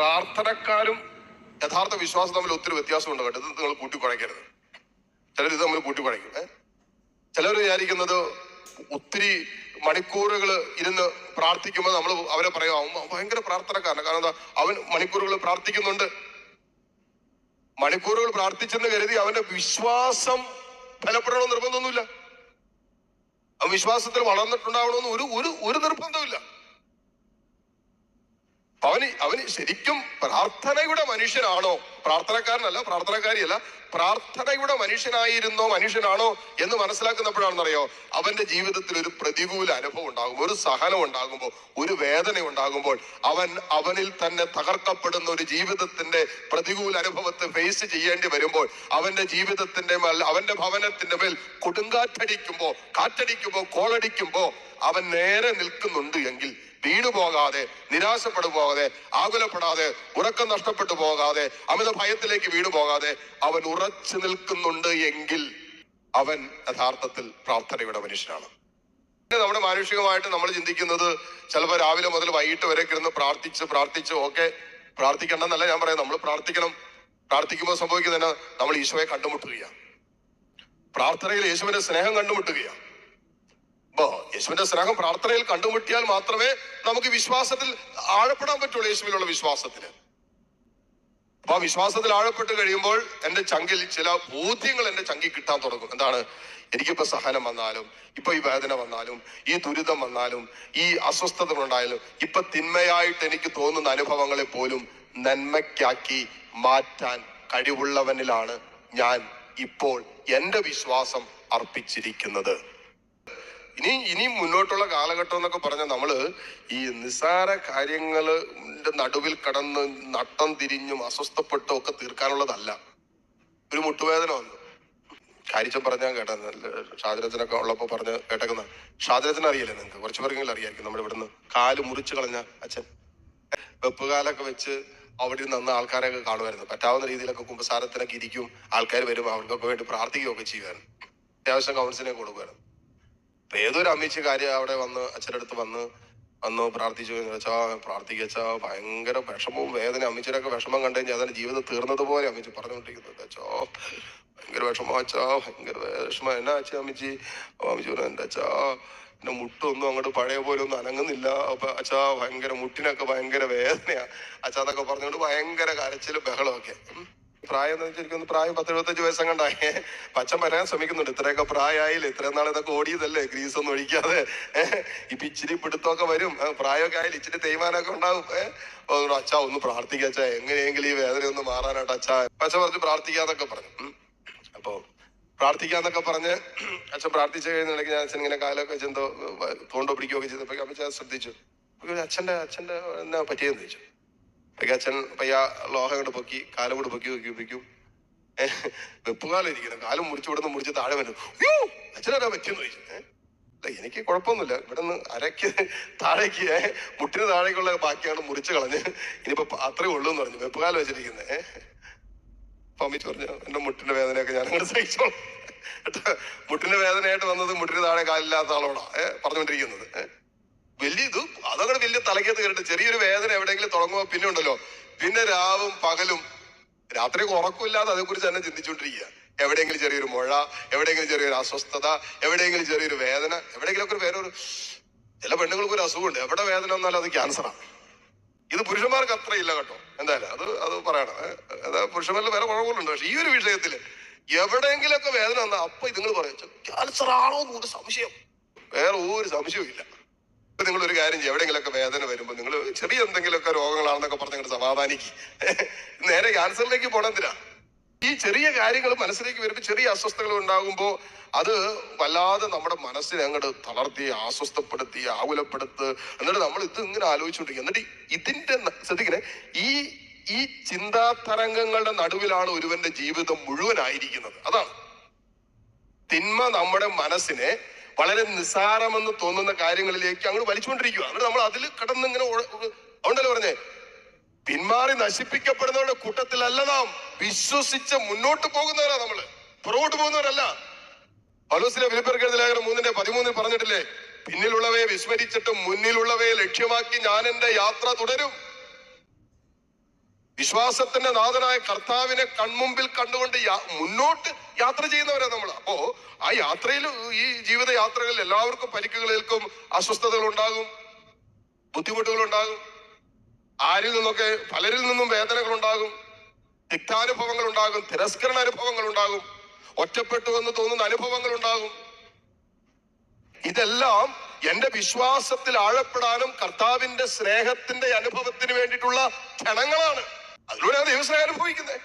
പ്രാർത്ഥനക്കാരും യഥാർത്ഥ വിശ്വാസം തമ്മിൽ ഒത്തിരി വ്യത്യാസമുണ്ട് കേട്ടോ. ഇത് നിങ്ങൾ കൂട്ടിക്കുഴയ്ക്കരുത്. ചിലർ ഇത് തമ്മിൽ കൂട്ടിക്കുഴയ്ക്കും ചിലർ വിചാരിക്കുന്നത് ഒത്തിരി മണിക്കൂറുകൾ ഇരുന്ന് പ്രാർത്ഥിക്കുമ്പോൾ നമ്മൾ അവരെ പറയാം അവൻ ഭയങ്കര പ്രാർത്ഥനക്കാരനാണ് കാരണം എന്താ? അവൻ മണിക്കൂറുകൾ പ്രാർത്ഥിക്കുന്നുണ്ട്. മണിക്കൂറുകൾ പ്രാർത്ഥിച്ചെന്ന് കരുതി അവന്റെ വിശ്വാസം ഫലപ്പെടണമെന്ന് നിർബന്ധമൊന്നുമില്ല. അവൻ വിശ്വാസത്തിൽ വളർന്നിട്ടുണ്ടാവണമെന്ന് ഒരു ഒരു നിർബന്ധമില്ല അവന് അവന് ശരിക്കും പ്രാർത്ഥനയുടെ മനുഷ്യനാണോ? പ്രാർത്ഥനക്കാരനല്ല പ്രാർത്ഥനക്കാരിയല്ല. പ്രാർത്ഥനയുടെ മനുഷ്യനായിരുന്നോ മനുഷ്യനാണോ എന്ന് മനസ്സിലാക്കുന്നപ്പോഴാണെന്നറിയോ? അവന്റെ ജീവിതത്തിൽ ഒരു പ്രതികൂല അനുഭവം ഉണ്ടാകുമ്പോൾ ഒരു സഹനം ഉണ്ടാകുമ്പോൾ ഒരു വേദന ഉണ്ടാകുമ്പോൾ അവൻ അവനിൽ തന്നെ തകർക്കപ്പെടുന്ന ഒരു ജീവിതത്തിന്റെ പ്രതികൂല അനുഭവത്തെ ഫേസ് ചെയ്യേണ്ടി വരുമ്പോൾ അവന്റെ ജീവിതത്തിന്റെ അവന്റെ ഭവനത്തിന്റെ മേൽ കൊടുങ്കാറ്റടിക്കുമ്പോ കാറ്റടിക്കുമ്പോ കോളടിക്കുമ്പോ അവൻ നേരെ നിൽക്കുന്നുണ്ട് എങ്കിൽ വീണു പോകാതെ നിരാശപ്പെട്ടു പോകാതെ ആകുലപ്പെടാതെ ഉറക്കം നഷ്ടപ്പെട്ടു പോകാതെ അമിത ഭയത്തിലേക്ക് വീണു പോകാതെ അവൻ ഉറച്ചു നിൽക്കുന്നുണ്ട് എങ്കിൽ അവൻ യഥാർത്ഥത്തിൽ പ്രാർത്ഥനയുടെ മനുഷ്യനാണ്. നമ്മുടെ മാനുഷികമായിട്ട് നമ്മൾ ചിന്തിക്കുന്നത് ചിലപ്പോൾ രാവിലെ മുതൽ വൈകിട്ട് വരെ കിടന്ന് പ്രാർത്ഥിച്ച് പ്രാർത്ഥിച്ച് ഓക്കെ പ്രാർത്ഥിക്കണ്ടെന്നല്ല ഞാൻ പറയാം നമ്മൾ പ്രാർത്ഥിക്കണം. പ്രാർത്ഥിക്കുമ്പോൾ സംഭവിക്കുന്നതിന് നമ്മൾ ഈശോയെ കണ്ടുമുട്ടുകയാണ്. പ്രാർത്ഥനയിൽ യേശുവിന്റെ സ്നേഹം കണ്ടുമുട്ടുകയാണ്. അപ്പോ യേശുവിന്റെ സ്നേഹം പ്രാർത്ഥനയിൽ കണ്ടുമുട്ടിയാൽ മാത്രമേ നമുക്ക് വിശ്വാസത്തിൽ ആഴപ്പെടാൻ പറ്റുള്ളൂ യേശുവിലുള്ള വിശ്വാസത്തിന്. അപ്പൊ ആ വിശ്വാസത്തിൽ ആഴപ്പെട്ട് കഴിയുമ്പോൾ എന്റെ ചങ്കിൽ ചില ബോധ്യങ്ങൾ എന്റെ ചങ്കിൽ കിട്ടാൻ തുടങ്ങും. എന്താണ്? എനിക്കിപ്പോ സഹനം വന്നാലും ഇപ്പൊ ഈ വേദന വന്നാലും ഈ ദുരിതം വന്നാലും ഈ അസ്വസ്ഥത ഉണ്ടായാലും ഇപ്പൊ തിന്മയായിട്ട് എനിക്ക് തോന്നുന്ന അനുഭവങ്ങളെ പോലും നന്മയ്ക്കാക്കി മാറ്റാൻ കഴിവുള്ളവനിലാണ് ഞാൻ ഇപ്പോൾ എന്റെ വിശ്വാസം അർപ്പിച്ചിരിക്കുന്നത്. ഇനി ഇനി മുന്നോട്ടുള്ള കാലഘട്ടം എന്നൊക്കെ പറഞ്ഞാൽ നമ്മൾ ഈ നിസ്സാര കാര്യങ്ങളുടെ നടുവിൽ കടന്ന് നട്ടം തിരിഞ്ഞും അസ്വസ്ഥപ്പെട്ടും ഒക്കെ തീർക്കാനുള്ളതല്ല. ഒരു മുട്ടുവേദന വന്നു. കാരിച്ചൻ പറഞ്ഞാൽ കേട്ട ഷാജരത്തിനൊക്കെ ഉള്ളപ്പോൾ പറഞ്ഞ് കേട്ടേക്കുന്ന. ഷാജരത്തിന് അറിയില്ലേ നിങ്ങൾക്ക് കുറച്ച് പേർക്കെങ്കിലും അറിയായിരിക്കും നമ്മുടെ ഇവിടുന്ന്. കാൽ മുറിച്ച് കളഞ്ഞ അച്ഛൻ. വെപ്പുകാലൊക്കെ വെച്ച് അവിടെ നിന്ന് ആൾക്കാരൊക്കെ കാണുമായിരുന്നു. പറ്റാവുന്ന രീതിയിലൊക്കെ കുമ്പസാരത്തിനൊക്കെ ഇരിക്കും. ആൾക്കാർ വരും അവർക്കൊക്കെ വേണ്ടി പ്രാർത്ഥിക്കുകയൊക്കെ ചെയ്യുമായിരുന്നു. അത്യാവശ്യം കൗൺസിലിംഗ് കൊടുക്കുമായിരുന്നു. ഏതൊരു അമിച്ച കാര്യം അവിടെ വന്ന് അച്ഛന്റെ അടുത്ത് വന്ന് വന്ന് പ്രാർത്ഥിച്ചു വെച്ചാ പ്രാർത്ഥിക്കച്ചാ ഭയങ്കര വിഷമവും വേദന അമ്മച്ചിയുടെ വിഷമം കണ്ടു കഴിഞ്ഞാൽ അതിന്റെ ജീവിതം തീർന്നതുപോലെ അമ്മച്ചി പറഞ്ഞുകൊണ്ടിരിക്കുന്നത് അച്ഛോ ഭയങ്കര വിഷമം അച്ഛാ ഭയങ്കര വിഷമം. എന്നാ അച്ഛ അമ്മച്ചി? അമ്മച്ചി പറഞ്ഞു എന്റെ അച്ഛാ എന്റെ മുട്ടൊന്നും അങ്ങോട്ട് പഴയ പോലെ ഒന്നും അനങ്ങുന്നില്ല. അപ്പൊ അച്ഛാ ഭയങ്കര മുട്ടിനൊക്കെ ഭയങ്കര വേദനയാ. അച്ഛാ എന്നൊക്കെ പറഞ്ഞുകൊണ്ട് ഭയങ്കര കരച്ചിലും ബഹളമൊക്കെ. പ്രായം എന്ന് പ്രായം പത്ത് എഴുപത്തഞ്ച് വയസ്സം കണ്ടായി പച്ച വരാൻ ശ്രമിക്കുന്നുണ്ട്. ഇത്രയൊക്കെ പ്രായമായില്ലേ? ഇത്രയും നാൾ ഇതൊക്കെ ഓടിയതല്ലേ? ഗ്രീസ് ഒന്നും ഒഴിക്കാതെ. ഇപ്പൊ ഇച്ചിരി പിടുത്തമൊക്കെ വരും. പ്രായമൊക്കെ ആയാലും ഇച്ചിരി തേയ്മാനമൊക്കെ ഉണ്ടാവും. ഏഹ് അച്ഛ ഒന്ന് പ്രാർത്ഥിക്കുക അച്ഛാ. എങ്ങനെയെങ്കിലും ഈ വേദന ഒന്ന് മാറാനായിട്ട് അച്ഛാ. പച്ച പറഞ്ഞു പ്രാർത്ഥിക്കാന്നൊക്കെ പറഞ്ഞു. അപ്പൊ പ്രാർത്ഥിക്കാന്നൊക്കെ പറഞ്ഞ് അച്ഛൻ പ്രാർത്ഥിച്ചു കഴിഞ്ഞിടയ്ക്ക് ഞാൻ അച്ഛൻ ഇങ്ങനെ കാലൊക്കെ വെച്ച് എന്തോ തോണ്ടോ പിടിക്കുകയൊക്കെ ചെയ്തപ്പോ ഞാൻ ശ്രദ്ധിച്ചു. അച്ഛന്റെ അച്ഛന്റെ എന്നാ പറ്റിയെന്ന് ചോദിച്ചു. അച്ഛൻ പയ്യ ലോഹം കൊണ്ട് പൊക്കി കാലം കൊണ്ട് പൊക്കി പൊക്കി വെപ്പുകാലം ഇരിക്കണം കാലും മുറിച്ച് ഇവിടുന്ന് മുറിച്ച് താഴെ വരും അയ്യോ അച്ഛനാ പറ്റിയെന്ന് ചോദിച്ചു? അല്ല എനിക്ക് കുഴപ്പമൊന്നുമില്ല. ഇവിടെ നിന്ന് അരയ്ക്ക് താഴേക്ക് മുട്ടിന് താഴേക്കുള്ള ബാക്കിയാണ് മുറിച്ച് കളഞ്ഞ്. ഇനിയിപ്പോ അത്രേ ഉള്ളൂ എന്ന് പറഞ്ഞു. വെപ്പുകാലം വെച്ചിരിക്കുന്നത് ഏഹ് അമ്മച്ചി പറഞ്ഞു എന്റെ മുട്ടിന്റെ വേദനയൊക്കെ ഞാൻ അങ്ങോട്ട് സഹിച്ചോളാം മുട്ടിന്റെ വേദനയായിട്ട് വന്നത് മുട്ടിന് താഴെ കാലില്ലാത്ത ആളോടാ ഏഹ് പറഞ്ഞുകൊണ്ടിരിക്കുന്നത്. ഏഹ് തലക്കകത്ത് കയറിട്ട് ചെറിയൊരു വേദന എവിടെയെങ്കിലും തുടങ്ങുമ്പോ പിന്നെ ഉണ്ടല്ലോ. പിന്നെ രാവും പകലും രാത്രി ഉറക്കമില്ലാതെ അതേക്കുറിച്ച് തന്നെ ചിന്തിച്ചുകൊണ്ടിരിക്കുക. എവിടെയെങ്കിലും ചെറിയൊരു മുഴ എവിടെയെങ്കിലും ചെറിയൊരു അസ്വസ്ഥത എവിടെയെങ്കിലും ചെറിയൊരു വേദന എവിടെയെങ്കിലും ഒക്കെ വേറൊരു ചില പെണ്ണുങ്ങൾക്ക് ഒരു അസുഖമുണ്ട്. എവിടെ വേദന വന്നാലും അത് ക്യാൻസറാണ് ഇത് പുരുഷന്മാർക്ക് അത്ര ഇല്ല കേട്ടോ. എന്തായാലും അത് അത് പറയണം. പുരുഷന്മാരിൽ വേറെ കുഴപ്പങ്ങളുണ്ട്. പക്ഷെ ഈ ഒരു വിഷയത്തിൽ എവിടെയെങ്കിലൊക്കെ വേദന വന്നാൽ അപ്പൊ ഇതുങ്ങൾ പറയാം ക്യാൻസർ ആണോ എന്നൊരു സംശയം. വേറെ ഒരു സംശയവും ഇല്ല ഇപ്പൊ നിങ്ങൾ ഒരു കാര്യം ചെയ്യും. എവിടെയെങ്കിലൊക്കെ വേദന വരുമ്പോൾ നിങ്ങൾ ചെറിയ എന്തെങ്കിലുമൊക്കെ രോഗങ്ങളാണെന്നൊക്കെ പറഞ്ഞ് നിങ്ങൾ സമാധാനിക്ക്. നേരെ ക്യാൻസറിലേക്ക് പോണെന്തിനാ? ഈ ചെറിയ കാര്യങ്ങൾ മനസ്സിലേക്ക് വരുമ്പോൾ ചെറിയ അസ്വസ്ഥതകൾ ഉണ്ടാകുമ്പോൾ അത് വല്ലാതെ നമ്മുടെ മനസ്സിനെ അങ്ങോട്ട് തളർത്തി ആസ്വസ്ഥപ്പെടുത്തി ആകുലപ്പെടുത്ത്. എന്നിട്ട് നമ്മൾ ഇത് ഇങ്ങനെ ആലോചിച്ചുകൊണ്ടിരിക്കും എന്നിട്ട് ഇതിന്റെ ശ്രദ്ധിക്കണേ. ഈ ഈ ചിന്താ തരംഗങ്ങളുടെ നടുവിലാണ് ഒരുവന്റെ ജീവിതം മുഴുവനായിരിക്കുന്നത്. അതാണ്. തിന്മ നമ്മുടെ മനസ്സിനെ വളരെ നിസ്സാരമെന്ന് തോന്നുന്ന കാര്യങ്ങളിലേക്ക് അങ്ങോട്ട് വലിച്ചുകൊണ്ടിരിക്കുക എന്നിട്ട് നമ്മൾ അതിൽ കിടന്ന് ഇങ്ങനെ ഉഴ- ഉഴ- അതുകൊണ്ടല്ലേ പറഞ്ഞേ? പിന്മാറി നശിപ്പിക്കപ്പെടുന്നവരുടെ കൂട്ടത്തിലല്ല നാം. വിശ്വസിച്ച് മുന്നോട്ട് പോകുന്നവരാ നമ്മൾ. പുറകോട്ട് പോകുന്നവരല്ല. പലോസിലെ ഫിലിപ്പിയർക്കെഴുതിയ ലേഖനം മൂന്നിന്റെ പതിമൂന്നിൽ പറഞ്ഞിട്ടില്ലേ? പിന്നിലുള്ളവയെ വിസ്മരിച്ചിട്ടും മുന്നിലുള്ളവയെ ലക്ഷ്യമാക്കി ഞാൻ എന്റെ യാത്ര തുടരും. വിശ്വാസത്തിന്റെ നാഥനായ കർത്താവിനെ കൺമുമ്പിൽ കണ്ടുകൊണ്ട് മുന്നോട്ട് യാത്ര ചെയ്യുന്നവരാ നമ്മൾ അപ്പോ ആ യാത്രയിൽ ഈ ജീവിത യാത്രകളിൽ എല്ലാവർക്കും പരിക്കുകളേൽക്കും അസ്വസ്ഥതകൾ ഉണ്ടാകും ബുദ്ധിമുട്ടുകൾ ഉണ്ടാകും ആരിൽ നിന്നൊക്കെ പലരിൽ നിന്നും വേദനകൾ ഉണ്ടാകും തിക്താനുഭവങ്ങൾ ഉണ്ടാകും തിരസ്കരണ അനുഭവങ്ങൾ ഉണ്ടാകും ഒറ്റപ്പെട്ടു എന്ന് തോന്നുന്ന അനുഭവങ്ങൾ ഉണ്ടാകും ഇതെല്ലാം എന്റെ വിശ്വാസത്തിൽ ആഴപ്പെടാനും കർത്താവിന്റെ സ്നേഹത്തിന്റെ അനുഭവത്തിന് വേണ്ടിയിട്ടുള്ള ക്ഷണങ്ങളാണ്. അതിലൂടെയാണ് ദൈവസ്നേഹം അനുഭവിക്കുന്നത്